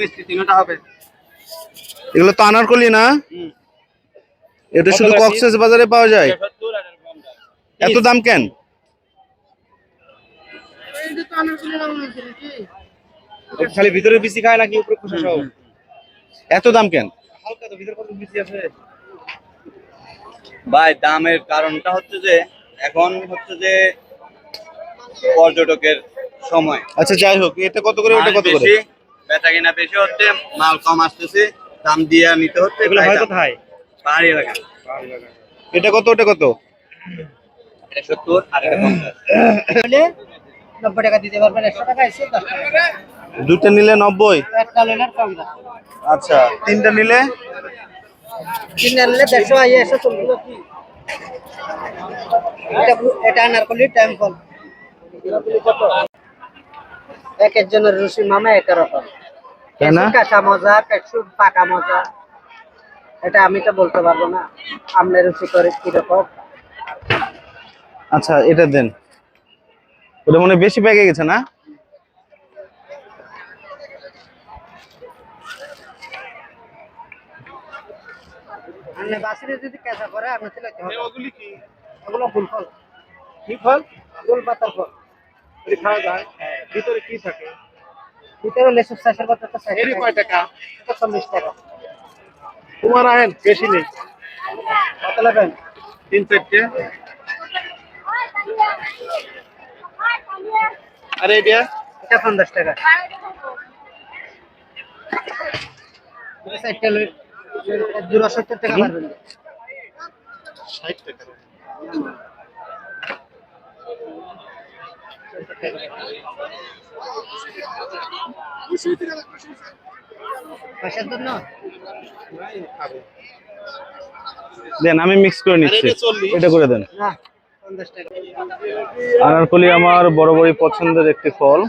মিষ্টি তিনটা হবে। এগুলো তো আনারকলি না। এটা শুধু কক্সেস বাজারে পাওয়া যায়? এত দাম কেন? খালি ভিতরে বিসি খায় নাকি উপরে খোসা সহ? এত দাম কেন? হালকা তো ভিতরে কত বিসি আছে? ভাই দামের কারণটা হচ্ছে যে এখন হচ্ছে যে পর্যটকের সময়। আচ্ছা যাই হোক এটা কত করে ওটা কত করে? বেচা কিনা বেশি হচ্ছে মাল কম আসতেছে দাম দিয়ে নিতে হচ্ছে এগুলো তাই হয় দাম। কোথায় পাহাড়ি এলাকা এটা কত ওটা কত? এটা সত্তর আর এটা নব্বই টাকা দিতে পারবেন একশো টাকা এসে দশ টাকা। দুটো নিলে নব্বই? আচ্ছা তিনটা নিলে? তিন আনলে দেড়শো আইয়ে এসে চলবে এটা এটা আনার করলে টাইম কল এক একজনের রুচি মামা এক রকম তাই না? কাঁচা মজা কেঁচু পাকা মজা। এটা আমি তো বলতে পারব না। আপনার রুচি করে কীরকম। আচ্ছা এটা দেন। ওটা মনে হয় বেশি পেকে গেছে না? আপনি বাসিরে যদি কেঁচা করে আপনি ওগুলো ফুল ফল। কি ফল? ফুল পাতার ফল। খাওয়া যায়? ভিতরে কি থাকে? ভিতরে লেসুর চাষের কথা তো এরই কয় টাকা? এটা চল্লিশ টাকা। তোমার আহেন বেশি নেই। কত নেবেন তিন চারটে। আরে এটা এটা পঞ্চাশ টাকা। লই জোড়া টাকা পারবেন। টাকা। পয়সার জন্য দেন আমি মিক্স করে নিচ্ছি। এটা করে দেন। আনারকলি আমার বড় বড় পছন্দের একটি ফল।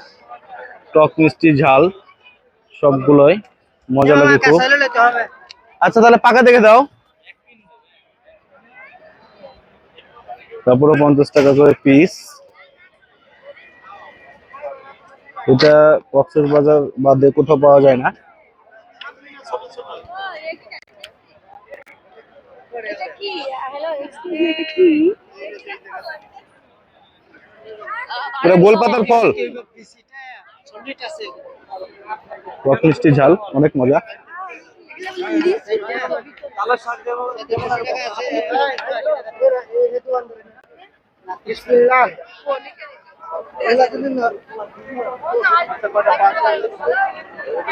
টক মিষ্টি ঝাল সবগুলোই। মজা লাগে খুব। আচ্ছা তাহলে পাকা দেখে দাও। তারপরে পঞ্চাশ টাকা করে পিস এটা কক্সেস বাজার বাদে কোথাও পাওয়া যায় না। এটা গোলপাতার ফল। টক ঝাল, অনেক মজা। বিসমিল্লাহ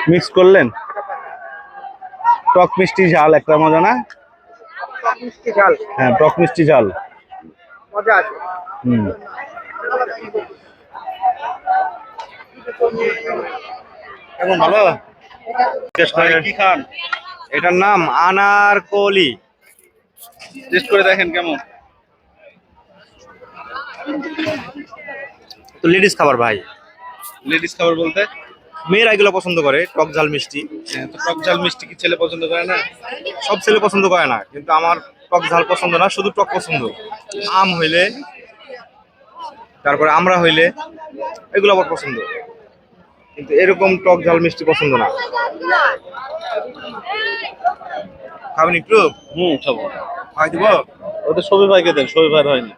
মিক্স করলেন? টক মিষ্টি ঝাল একটা মজা না? হ্যাঁ টক মিষ্টি ঝাল। মজা আছে। হুম। কেমন ভালো? কি খান? এটার নাম আনারকলি টেস্ট করে দেখেন কেমন। তো লেডিস খাবার ভাই? লেডিস খাবার বলতে? মেয়েরা এগুলো পছন্দ করে টক ঝাল মিষ্টি। হ্যাঁ, তো টক ঝাল মিষ্টি কি ছেলে পছন্দ করে না? সব ছেলে পছন্দ করে না কিন্তু আমার টক ঝাল পছন্দ না শুধু টক পছন্দ। আম হইলে তারপরে আমরা হইলে এগুলো আমার পছন্দ। কিন্তু এরকম টক ঝাল মিষ্টি পছন্দ না। খাবেন একটু? হুম খাব। খাই দিব? ওদের সবই ভাইকে দেন সবই ভাই হয়নি।